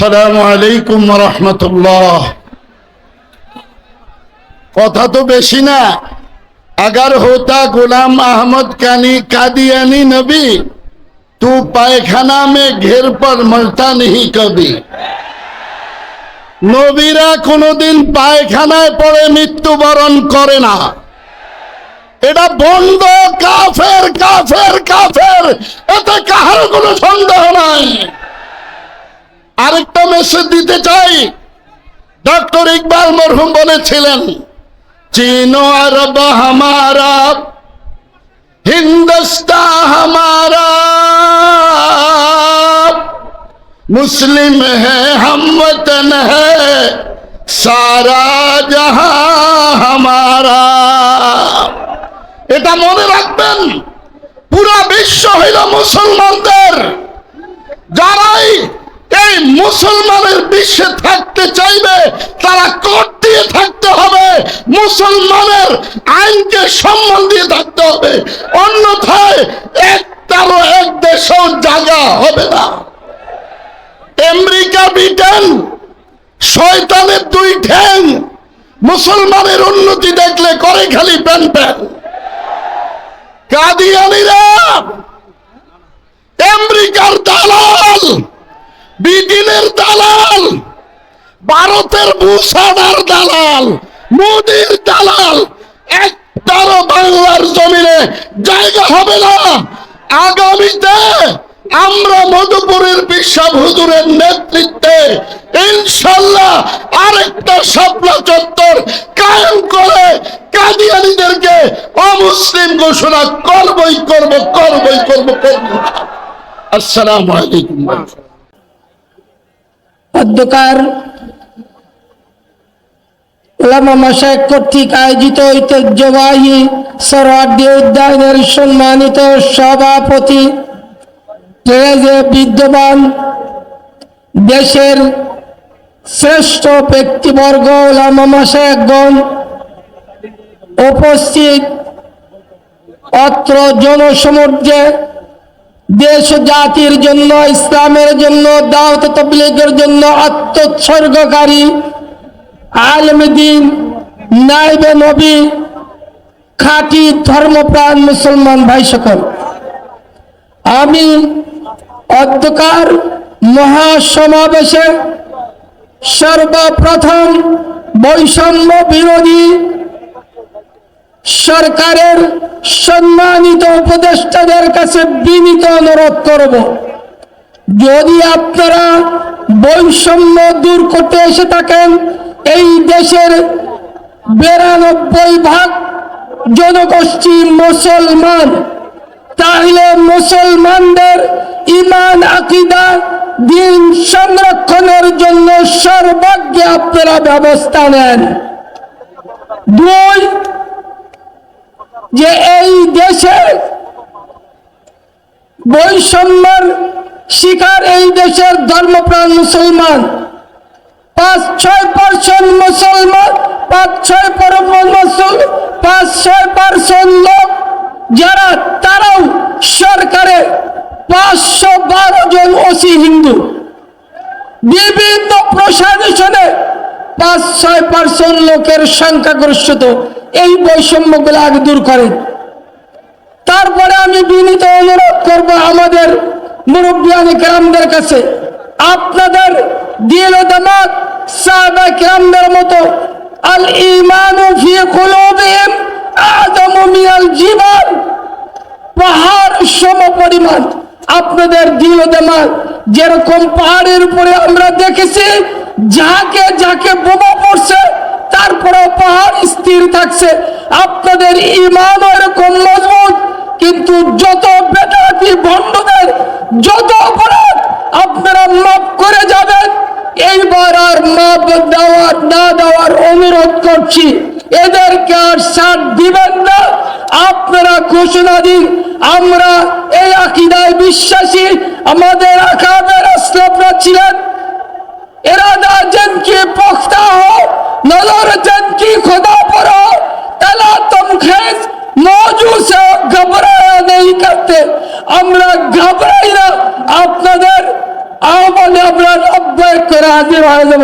আসসালাম আলাইকুম রহমতুল্লাহ। কথা তো বেশি না। আগার হোতা গোলাম আহমদ কানি কাদিয়ানি নবী, তু পায়খানা মে ঘের পর মরতা নেই কবি। নবীরা কোনোদিন পায়খানায় পড়ে মৃত্যুবরণ করে না। এটা বন্ধ, কাফের কাফের কাফের। এতে কাহার কোনো সন্দেহ নাই। আরেকটা মেসেজ দিতে চাই। ডক্টর ইকবাল মরহুম বলেছিলেন, চীন আরব হামারা হিন্দুস্তা হামারা, মুসলিম হমতন হারা জহা হামারা। এটা মনে রাখবেন, পুরা বিশ্ব হইল মুসলমানদের মুসলমানের বিশ্বে থাকতে চাইবে, তারা কোর্ট দিয়ে থাকতে হবে, মুসলমানের আইনকে সম্মান দিয়ে থাকতে হবে। অন্যথায় একটারও এক দেশেও জায়গা হবে না। আমেরিকা, ব্রিটেন, শয়তানের দুই ঠ্যাং মুসলমানের উন্নতি দেখলে করে খালি প্যান প্যান। কাদিয়ানিরা, আমেরিকার দালাল ব্রিটেনের দালাল, ভারতের বুসাডার দালাল, মোদির দালাল, একটারও বাংলার জমিনে জায়গা হবে না। আগামীতে আমরা মধুপুরের বিশ্বাব হুজুরের নেতৃত্বে ইনশাল্লাহ আরেকটা শাপলা চত্বর কায়েম করে কাদিয়ানিদেরকে অমুসলিম ঘোষণা করবই করব করবই করব করব। আসসালামু আলাইকুম। অধ্যকার মাসায় কর্তৃক আয়োজিত ঐতিহ্যবাহী সরওয়ার্দী উদ্যানের সম্মানিত সভাপতি বিদ্যমান দেশের শ্রেষ্ঠ ব্যক্তিবর্গ ওলামা মাসায়কগণ উপস্থিত অত্র জনসমুদ্রে দেশ জাতির জন্য, ইসলামের জন্য দাওত তবলিগের জন্য আত্মোৎসর্গকারী আলমদিন নাইবে নবী, খাঁটি ধর্মপ্রাণ মুসলমান ভাই সকল আমি অধ্যকার মহাসমাবেশে সর্বপ্রথম বৈষম্য বিরোধী সরকারের সম্মানিত উপদেষ্টাদের কাছে বিনীত অনুরোধ করব। যদি আপনারা বৈষম্য দূর করতে এসে থাকেন, এই দেশের বিরানব্বই ভাগ জনগোষ্ঠী মুসলমান, তাহলে মুসলমানদের ইমান আকিদা, দিন সংরক্ষণের জন্য সর্বাগ্যে আপনারা ব্যবস্থা নেন। দুই যে এই দেশে বৈষম্যের শিকার এই দেশের ধর্মপ্রাণ মুসলমান। পাঁচ ছয় পার্সেন্ট মুসলমান, পাঁচ ছয় মুসল, পাঁচ ছয় পার্সেন্ট লোক, যারা তারাও সরকারে পাঁচশো বারো জন ওসি হিন্দু। বিভিন্ন প্রশাসনে পাঁচ ছয় পার্সেন্ট লোকের সংখ্যাগরিষ্ঠত এই বৈষম্যগুলো আগে দূর করেন তারপরে আমি বিনীত অনুরোধ করব আমাদের মুরব্বিয়ানি কেরামদের কাছে, আপনাদের দিল দামাত সাহাবা কেরামদের মতো, আল ইমানু ফি কুলুবিহিম আযমু মিনাল জীবন পাহাড় সম পরিমাণ আপনাদের দিল দামাত যেরকম পাহাড়ের উপরে আমরা দেখেছি, যাকে যাকে বোমা পড়ছে তারপরে পাহাড় স্থির থাকছে। আপনাদের ইমান এরকম মজবুত? কিন্তু যত বেদাতি ভণ্ডদের, যত অপরাধ আপনারা মাফ করে যাবেন। এইবার আর মাপ দেওয়ার, না দেওয়ার অনুরোধ করছি। এদেরকে আর সাথ দিবেন না। আপনারা ঘোষণা দিন, আমরা এই আকিদায় বিশ্বাসী, আমাদের আকাবের কাটতে আমরা ঘাবড়াই না। আপনাদের আহ্বানে আমরা অব্যয় করে হাজির হয়ে যাব।